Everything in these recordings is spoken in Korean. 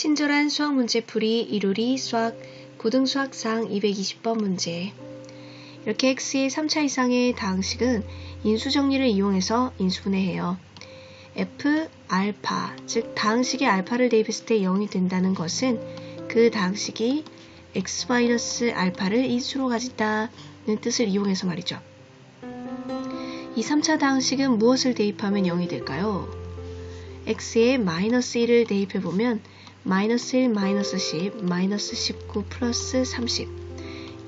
친절한 수학 문제풀이 이루리 수학 고등수학상 220번 문제 이렇게 x의 3차 이상의 다항식은 인수정리를 이용해서 인수분해해요. f 알파 즉 다항식에 알파를 대입했을 때 0이 된다는 것은 그 다항식이 x 알파를 인수로 가진다는 뜻을 이용해서 말이죠. 이 3차 다항식은 무엇을 대입하면 0이 될까요? x에 마이너스 1을 대입해보면 마이너스 1, 마이너스 10, 마이너스 19 플러스 30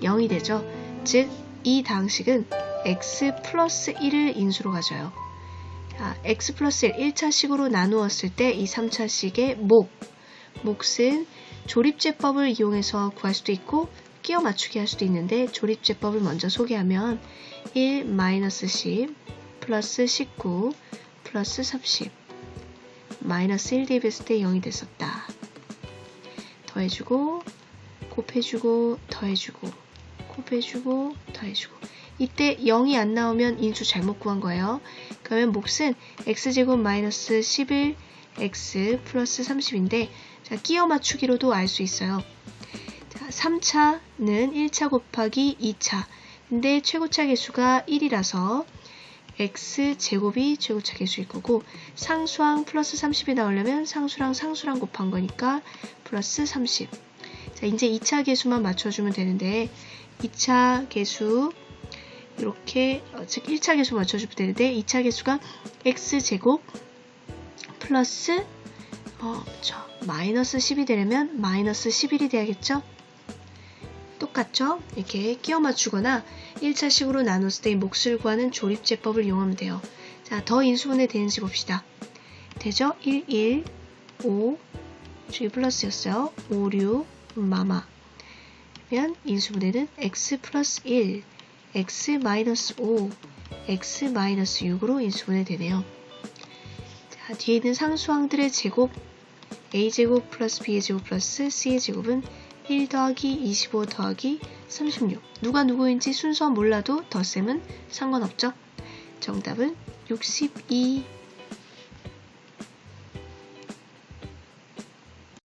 0이 되죠. 즉, 이 다항식은 x 플러스 1을 인수로 가져요. 자, x 플러스 1, 1차식으로 나누었을 때 이 3차식의 목, 몫은 조립제법을 이용해서 구할 수도 있고 끼워 맞추기 할 수도 있는데 조립제법을 먼저 소개하면 1 마이너스 10 플러스 19 플러스 30 마이너스 1 대입했을 때 0이 됐었다. 더해주고 곱해주고 더해주고 곱해주고 더해주고 이때 0이 안 나오면 인수 잘못 구한 거예요. 그러면 몫은 x제곱 마이너스 11 x 플러스 30인데 자, 끼어 맞추기로도 알 수 있어요. 자, 3차는 1차 곱하기 2차 근데 최고차 개수가 1이라서 x제곱이 최고차 개수일 거고 상수항 플러스 30이 나오려면 상수랑 상수랑 곱한 거니까 플러스 30. 자, 이제 2차 개수만 맞춰주면 되는데 2차 개수 이렇게 어, 즉 1차 개수 맞춰주면 되는데 2차 개수가 x제곱 플러스 어, 저, 마이너스 10이 되려면 마이너스 11이 돼야겠죠? 똑같죠? 이렇게 끼워 맞추거나 1차식으로 나눴을 때의 몫을 구하는 조립제법을 이용하면 돼요. 자, 더 인수분해 되는지 봅시다. 되죠? 1, 1, 5, G 플러스였어요. 5, 6, 마마. 그러면 인수분해는 x 플러스 1, x 마이너스 5, x 마이너스 6으로 인수분해 되네요. 자, 뒤에 있는 상수항들의 제곱 a제곱 플러스 b의 제곱 플러스 c의 제곱은 1 더하기 25 더하기 36 누가 누구인지 순서 몰라도 덧셈은 상관없죠. 정답은 62